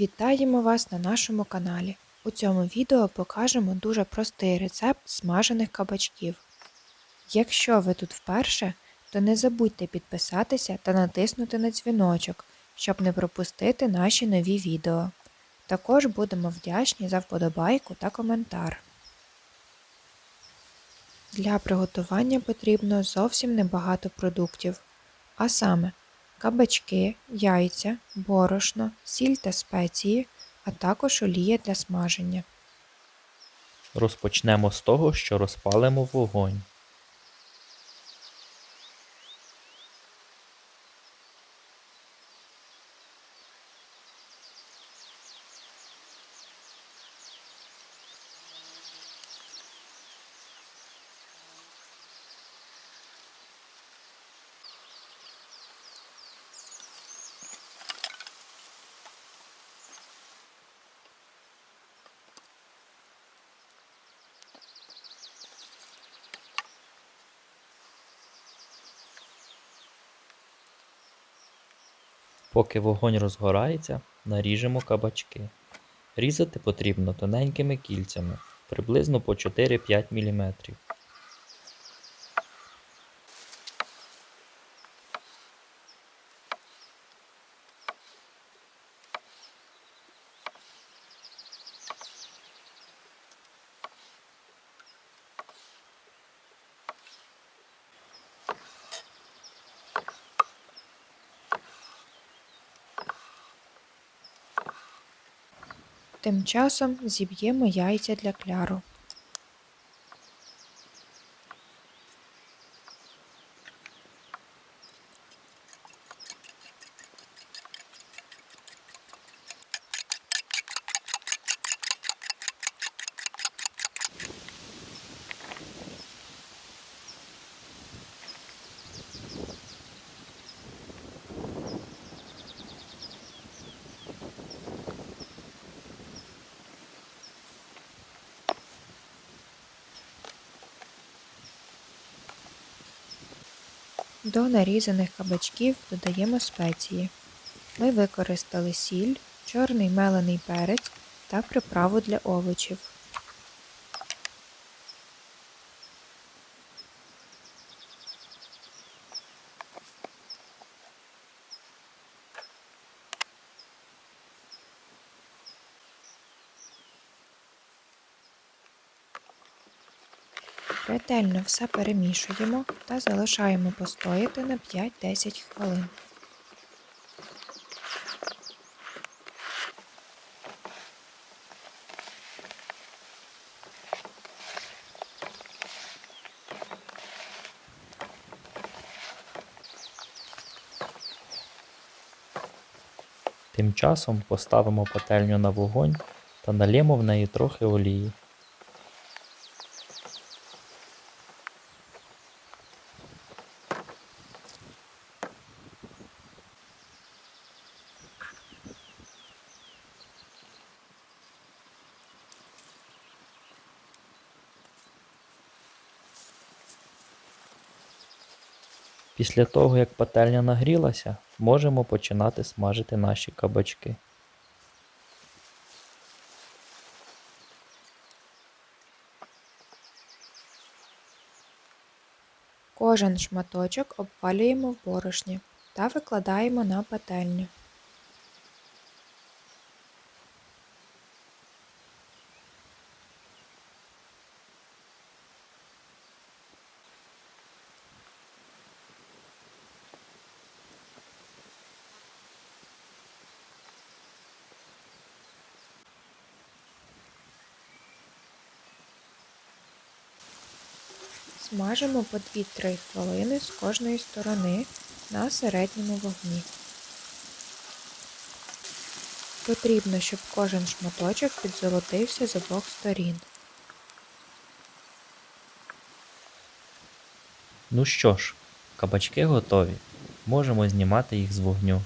Вітаємо вас на нашому каналі. У цьому відео покажемо дуже простий рецепт смажених кабачків. Якщо ви тут вперше, то не забудьте підписатися та натиснути на дзвіночок, щоб не пропустити наші нові відео. Також будемо вдячні за вподобайку та коментар. Для приготування потрібно зовсім небагато продуктів, а саме кабачки, яйця, борошно, сіль та спеції, а також олія для смаження. Розпочнемо з того, що розпалимо вогонь. Поки вогонь розгорається, наріжемо кабачки. Різати потрібно тоненькими кільцями, приблизно по 4-5 мм. Тим часом зіб'ємо яйця для кляру. До нарізаних кабачків додаємо спеції. Ми використали сіль, чорний мелений перець та приправу для овочів. Ретельно все перемішуємо та залишаємо постояти на 5-10 хвилин. Тим часом поставимо пательню на вогонь та налємо в неї трохи олії. Після того, як пательня нагрілася, можемо починати смажити наші кабачки. Кожен шматочок обвалюємо в борошні та викладаємо на пательню. Смажимо по 2-3 хвилини з кожної сторони на середньому вогні. Потрібно, щоб кожен шматочок підзолотився з обох сторін. Ну що ж, кабачки готові. Можемо знімати їх з вогню.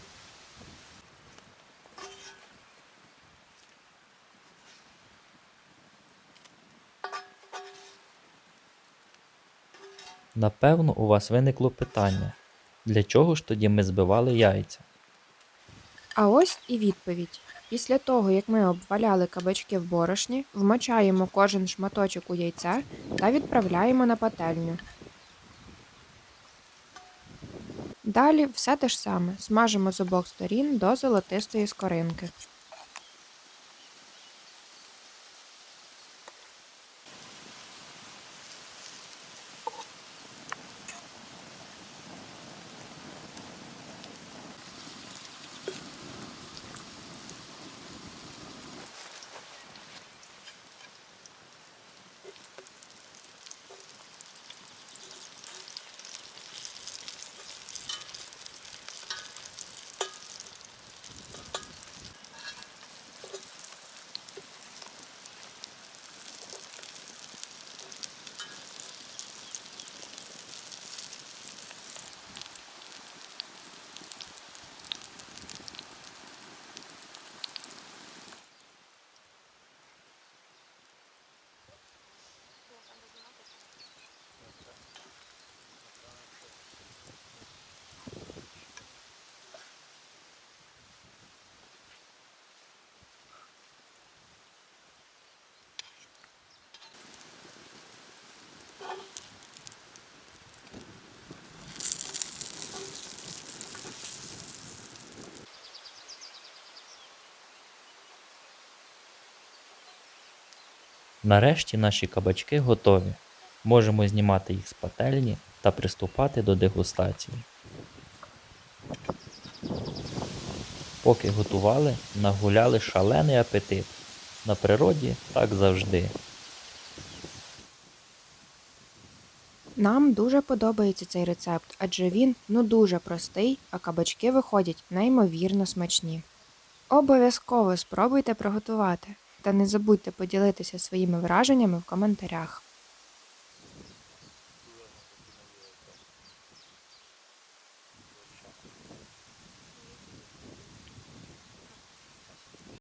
Напевно, у вас виникло питання, для чого ж тоді ми збивали яйця? А ось і відповідь. Після того, як ми обваляли кабачки в борошні, вмочаємо кожен шматочок у яйце та відправляємо на пательню. Далі все те ж саме. Смажимо з обох сторін до золотистої скоринки. Нарешті наші кабачки готові. Можемо знімати їх з пательні та приступати до дегустації. Поки готували, нагуляли шалений апетит. На природі так завжди. Нам дуже подобається цей рецепт, адже він ну дуже простий, а кабачки виходять неймовірно смачні. Обов'язково спробуйте приготувати та не забудьте поділитися своїми враженнями в коментарях.